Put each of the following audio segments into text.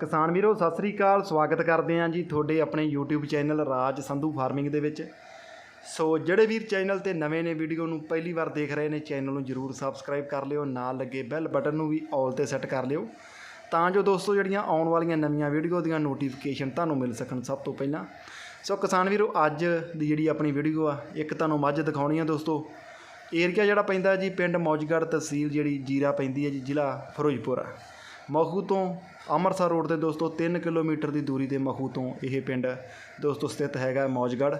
ਕਿਸਾਨ ਵੀਰੋ, ਸਤਿ ਸ੍ਰੀ ਅਕਾਲ, ਸਵਾਗਤ ਕਰਦੇ ਹਾਂ ਜੀ ਤੁਹਾਡੇ ਆਪਣੇ YouTube channel Raj Sandhu farming ਦੇ ਵਿੱਚ। ਸੋ ਜਿਹੜੇ ਵੀਰ ਚੈਨਲ ਤੇ ਨਵੇਂ ਨੇ, ਵੀਡੀਓ ਨੂੰ ਪਹਿਲੀ ਵਾਰ ਦੇਖ ਰਹੇ ਨੇ, ਚੈਨਲ ਨੂੰ ਜਰੂਰ ਸਬਸਕ੍ਰਾਈਬ ਕਰ ਲਿਓ, ਨਾਲ ਲੱਗੇ ਬੈਲ ਬਟਨ ਨੂੰ ਵੀ ਆਲ ਤੇ ਸੈੱਟ ਕਰ ਲਿਓ। ਤਾਂ ਜੋ ਦੋਸਤੋ, ਜਿਹੜੀਆਂ ਆਉਣ ਵਾਲੀਆਂ ਨਵੀਆਂ ਵੀਡੀਓ ਦੀਆਂ ਨੋਟੀਫਿਕੇਸ਼ਨ ਤੁਹਾਨੂੰ ਮਿਲ ਸਕਣ ਸਭ ਤੋਂ ਪਹਿਲਾਂ। ਸੋ ਕਿਸਾਨ ਵੀਰੋ, ਅੱਜ ਦੀ ਜਿਹੜੀ ਆਪਣੀ ਵੀਡੀਓ ਆ, ਇੱਕ ਤੁਹਾਨੂੰ ਮੱਝ ਦਿਖਾਉਣੀ ਆ ਦੋਸਤੋ। ਏਰੀਆ ਜਿਹੜਾ ਪੈਂਦਾ ਜੀ, ਪਿੰਡ ਮੌਜਗੜ੍ਹ ਤਹਿਸੀਲ ਜਿਹੜੀ ਜੀਰਾ ਪੈਂਦੀ ਹੈ ਜੀ, ਜ਼ਿਲ੍ਹਾ ਫਿਰੋਜ਼ਪੁਰ। ਆ ਮਖੂ ਤੋਂ ਅੰਮ੍ਰਿਤਸਰ ਰੋਡ ਤੇ ਦੋਸਤੋ 3 ਕਿਲੋਮੀਟਰ ਦੀ ਦੂਰੀ ਤੇ ਮਖੂ ਤੋਂ ਇਹ ਪਿੰਡ ਦੋਸਤੋ ਸਥਿਤ ਹੈਗਾ ਮੌਜਗੜ੍ਹ।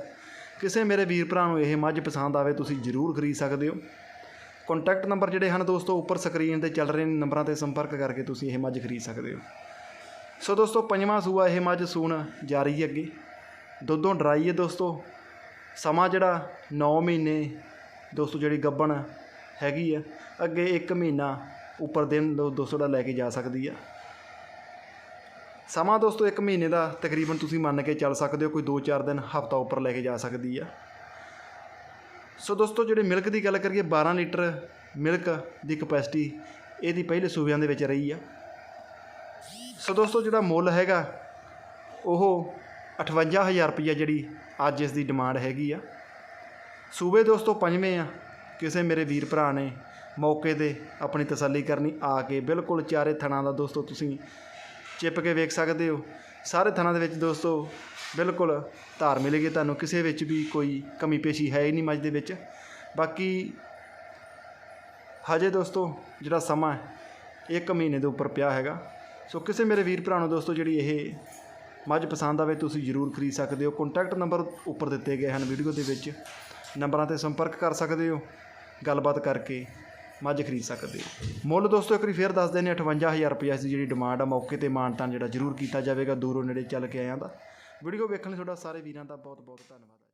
ਕਿਸੇ ਮੇਰੇ ਵੀਰ ਭਰਾ ਨੂੰ ਇਹ ਮੱਝ ਪਸੰਦ ਆਵੇ, ਤੁਸੀਂ ਜ਼ਰੂਰ ਖਰੀਦ ਸਕਦੇ ਹੋ। ਕੰਟੈਕਟ ਨੰਬਰ ਜਿਹੜੇ ਹਨ ਦੋਸਤੋ, ਉੱਪਰ ਸਕਰੀਨ ਤੇ ਚੱਲ ਰਹੇ ਨੇ ਨੰਬਰਾਂ ਤੇ ਸੰਪਰਕ ਕਰਕੇ ਤੁਸੀਂ ਇਹ ਮੱਝ ਖਰੀਦ ਸਕਦੇ ਹੋ। ਸੋ ਦੋਸਤੋ, ਪੰਜਵਾਂ ਸੂਆ ਇਹ ਮੱਝ ਸੂਣ ਜਾ ਰਹੀ ਹੈ ਅੱਗੇ। ਦੁੱਧੋਂ ਡਰਾਈ ਹੈ ਦੋਸਤੋ। ਸਮਾਂ ਜਿਹੜਾ 9 ਮਹੀਨੇ ਦੋਸਤੋ ਜਿਹੜੀ ਗੱਬਣ ਹੈਗੀ ਆ ਅੱਗੇ 1 ਮਹੀਨਾ ਉੱਪਰ ਦਿਨ ਦੋ- ਦੋਸਤੋ ਦਾ ਲੈ ਕੇ ਜਾ ਸਕਦੀ ਆ। ਸਮਾਂ ਦੋਸਤੋ 1 ਮਹੀਨੇ ਦਾ ਤਕਰੀਬਨ ਤੁਸੀਂ ਮੰਨ ਕੇ ਚੱਲ ਸਕਦੇ ਹੋ, ਕੋਈ 2-4 ਦਿਨ ਹਫਤਾ ਉੱਪਰ ਲੈ ਕੇ ਜਾ ਸਕਦੀ ਆ। ਸੋ ਦੋਸਤੋ ਜਿਹੜੇ ਮਿਲਕ ਦੀ ਗੱਲ ਕਰੀਏ 12 ਲੀਟਰ ਮਿਲਕ ਦੀ ਕਪੈਸਿਟੀ ਇਹਦੀ ਪਹਿਲੇ ਸੂਬਿਆਂ ਦੇ ਵਿੱਚ ਰਹੀ ਆ। ਸੋ ਦੋਸਤੋ ਜਿਹੜਾ ਮੁੱਲ ਹੈਗਾ, ਉਹ 58000 ਰੁਪਈਆ ਜਿਹੜੀ ਅੱਜ ਇਸ ਦੀ ਡਿਮਾਂਡ ਹੈਗੀ ਆ। ਸੂਬੇ ਦੋਸਤੋ ਪੰਜਵੇਂ ਆ, ਕਿਸੇ ਮੇਰੇ ਵੀਰ ਭਰਾ ਨੇ ਮੌਕੇ ਤੇ ਆਪਣੀ ਤਸੱਲੀ ਕਰਨੀ ਆ ਕੇ ਬਿਲਕੁਲ ਚਾਰੇ ਥਣਾਂ ਦਾ ਦੋਸਤੋ ਤੁਸੀਂ ਚਿਪ ਕੇ ਵੇਖ ਸਕਦੇ ਹੋ। ਸਾਰੇ ਥਣਾਂ ਦੇ ਵਿੱਚ ਦੋਸਤੋ ਬਿਲਕੁਲ ਧਾਰ ਮਿਲੇਗੀ ਤੁਹਾਨੂੰ, ਕਿਸੇ ਵਿੱਚ ਵੀ ਕੋਈ ਕਮੀ ਪੇਸ਼ੀ ਹੈ ਹੀ ਨਹੀਂ ਮੱਝ ਦੇ ਵਿੱਚ। ਬਾਕੀ ਹਜੇ ਦੋਸਤੋ ਜਿਹੜਾ ਸਮਾਂ ਹੈ, ਇੱਕ ਮਹੀਨੇ ਦੇ ਉੱਪਰ ਪਿਆ ਹੈਗਾ। ਸੋ ਕਿਸੇ ਮੇਰੇ ਵੀਰ ਭਰਾ ਨੂੰ ਦੋਸਤੋ ਜਿਹੜੀ ਇਹ ਮੱਝ ਪਸੰਦ ਆਵੇ, ਤੁਸੀਂ ਜ਼ਰੂਰ ਖਰੀਦ ਸਕਦੇ ਹੋ। ਕੰਟੈਕਟ ਨੰਬਰ ਉੱਪਰ ਦਿੱਤੇ ਗਏ ਹਨ ਵੀਡੀਓ ਦੇ ਵਿੱਚ। ਨੰਬਰਾਂ ਤੇ ਸੰਪਰਕ ਕਰ ਸਕਦੇ ਹੋ। ਗੱਲਬਾਤ ਕਰਕੇ ਮੱਝ ਖਰੀਦ ਸਕਦੇ ਹੋ। ਮੁੱਲ ਦੋਸਤੋ, ਇੱਕ ਵਾਰੀ ਫੇਰ ਦੱਸ ਦਿੰਦੇ 58000 ਰੁਪਏ ਦੀ ਜਿਹੜੀ ਡਿਮਾਂਡ ਆ, ਮੌਕੇ ਤੇ ਮਾਨਤਾਨ ਜਿਹੜਾ ਜ਼ਰੂਰ ਕੀਤਾ ਜਾਵੇਗਾ, ਦੂਰੋਂ ਨੇੜੇ ਚੱਲ ਕੇ ਆਇਆਂ ਦਾ। ਵੀਡੀਓ ਵੇਖਣ ਲਈ ਤੁਹਾਡਾ ਸਾਰੇ ਵੀਰਾਂ ਦਾ ਬਹੁਤ ਬਹੁਤ ਧੰਨਵਾਦ।